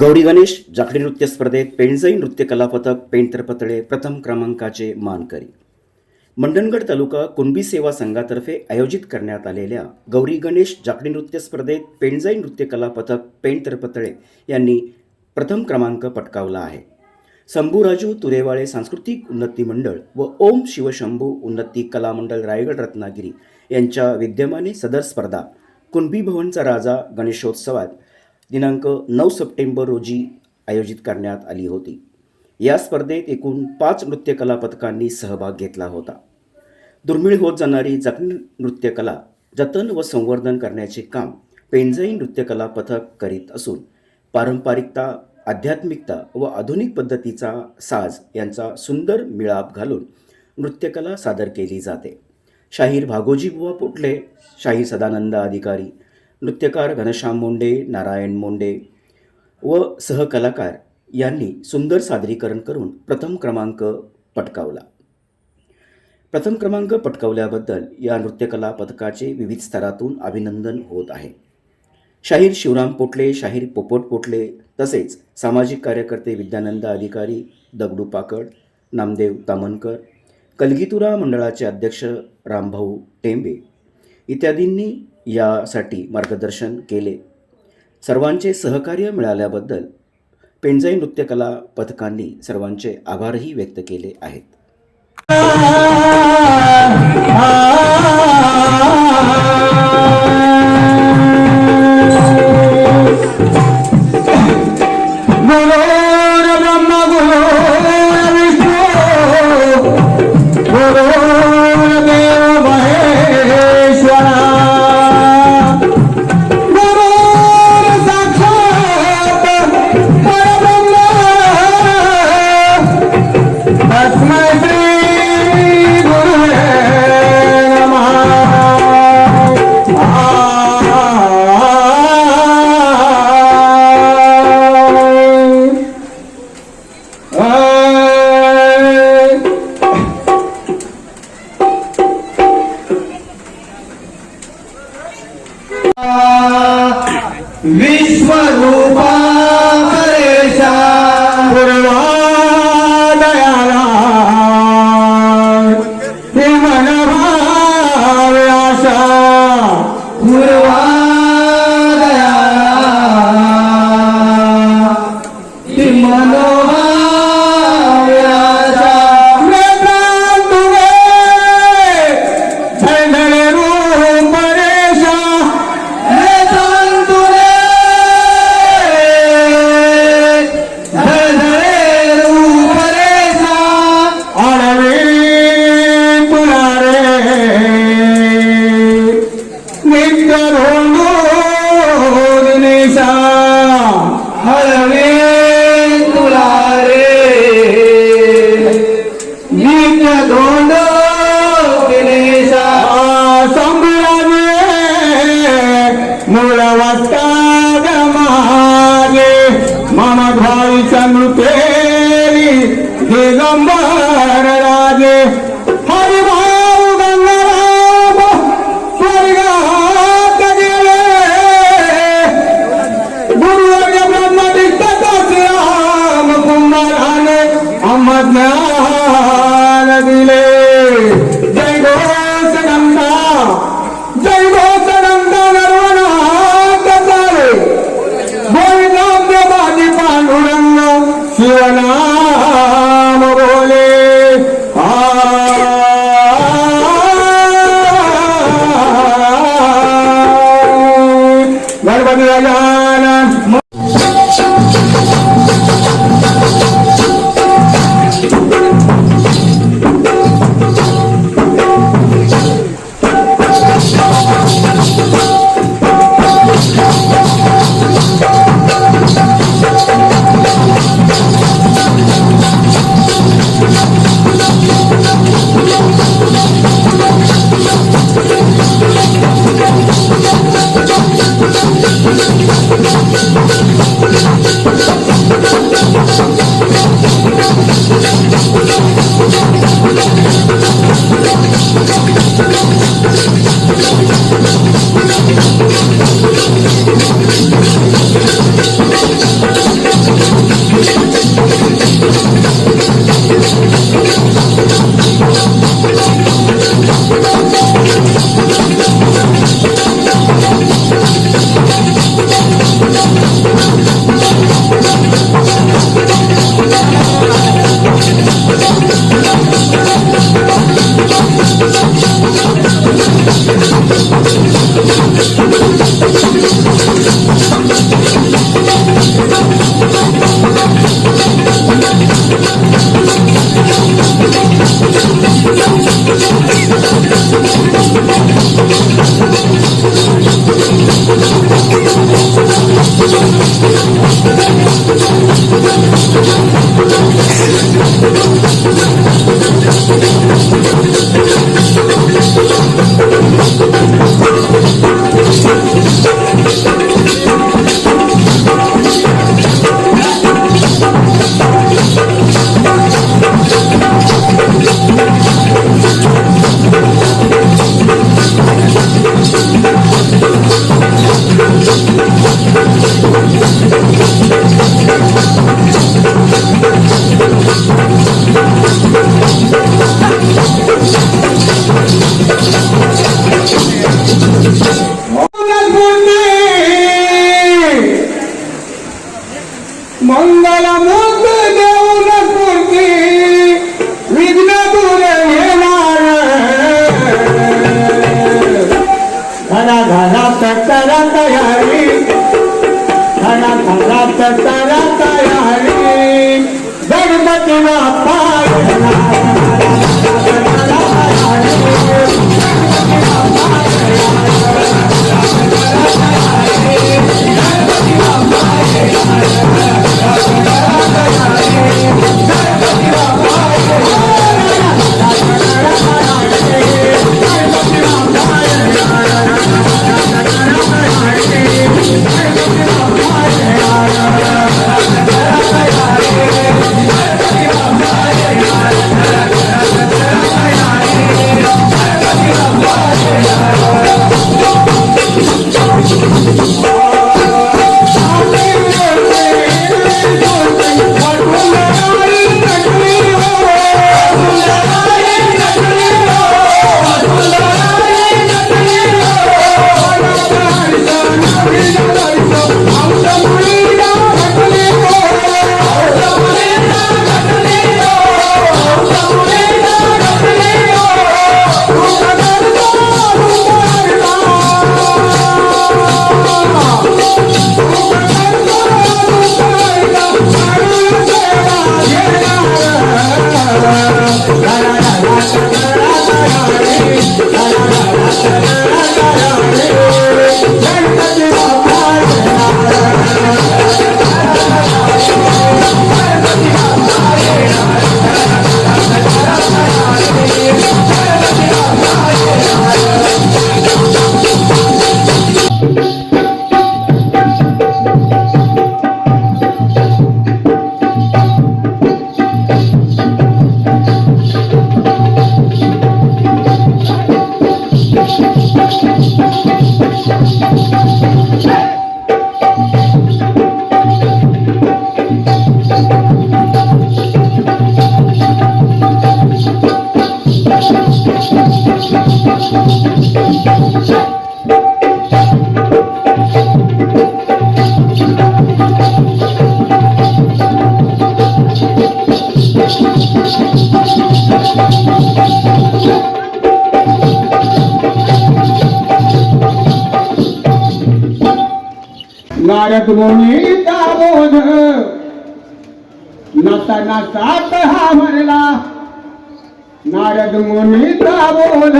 गौरी गणेश जाखडी नृत्य स्पर्धेत पेणजाई नृत्य कलापथक पथक तरपतळे प्रथम क्रमांकाचे मानकरी. मंडणगड तालुका कुणबी सेवा संघातर्फे आयोजित करण्यात आलेल्या गौरी गणेश जाखडी नृत्य स्पर्धेत पेणजाई नृत्य कलापथक पथक यांनी प्रथम क्रमांक पटकावला आहे. संभूराजू तुरेवाळे सांस्कृतिक उन्नती मंडळ व ओम शिवशंभू उन्नती कला मंडळ रायगड रत्नागिरी यांच्या विद्यमाने सदर स्पर्धा कुणबी भवनचा राजा गणेशोत्सवात दिनांक नऊ सप्टेंबर रोजी आयोजित करण्यात आली होती. या स्पर्धेत एकूण पाच नृत्यकला पथकांनी सहभाग घेतला होता. दुर्मिळ होत जाणारी जखमी नृत्यकला जतन व संवर्धन करण्याचे काम पेंजाई नृत्यकला पथक करीत असून पारंपरिकता आध्यात्मिकता व आधुनिक पद्धतीचा साज यांचा सुंदर मिळाप घालून नृत्यकला सादर केली जाते. शाहीर भागोजी बुवा पोटले शाहीर सदानंद अधिकारी नृत्यकार घनश्याम मुंडे नारायण मुंडे व सहकलाकार यांनी सुंदर सादरीकरण करून प्रथम क्रमांक पटकावला. प्रथम क्रमांक पटकावल्याबद्दल या नृत्यकला पथकाचे विविध स्तरातून अभिनंदन होत आहे. शाहीर शिवराम पोटले शाहीर पोपट पोटले तसेच सामाजिक कार्यकर्ते विद्यानंद अधिकारी दगडू पाकड नामदेव तामनकर कलगीतुरा मंडळाचे अध्यक्ष रामभाऊ टेंबे इत्यादींनी यासाठी मार्गदर्शन केले. सर्वांचे सहकार्य मिळाल्याबद्दल पेंजाई नृत्यकला पथकांनी सर्वांचे आभारही व्यक्त केले आहेत. भारत मोनी बोध नसा नसात हा भरला नारद मुनीचा बोध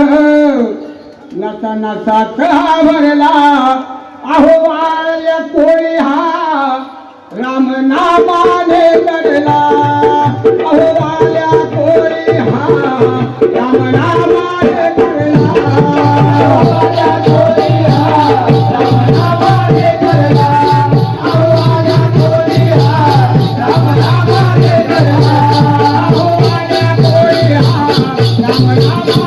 नसा नसात हा भरला अहो वाल्या कोळी हा राम नामाने करला अहो वाल्या कोळी हा राम नामाने करला वाल्या कोळी हा राम नामाने करला राम नामाने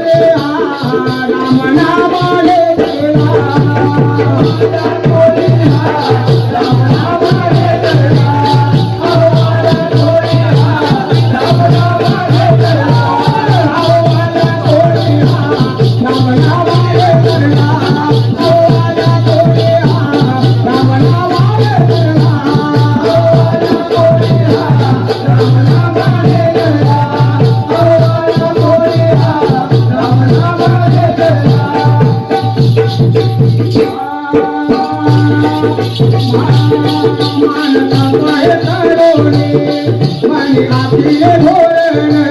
রাম না বলে রাম मनी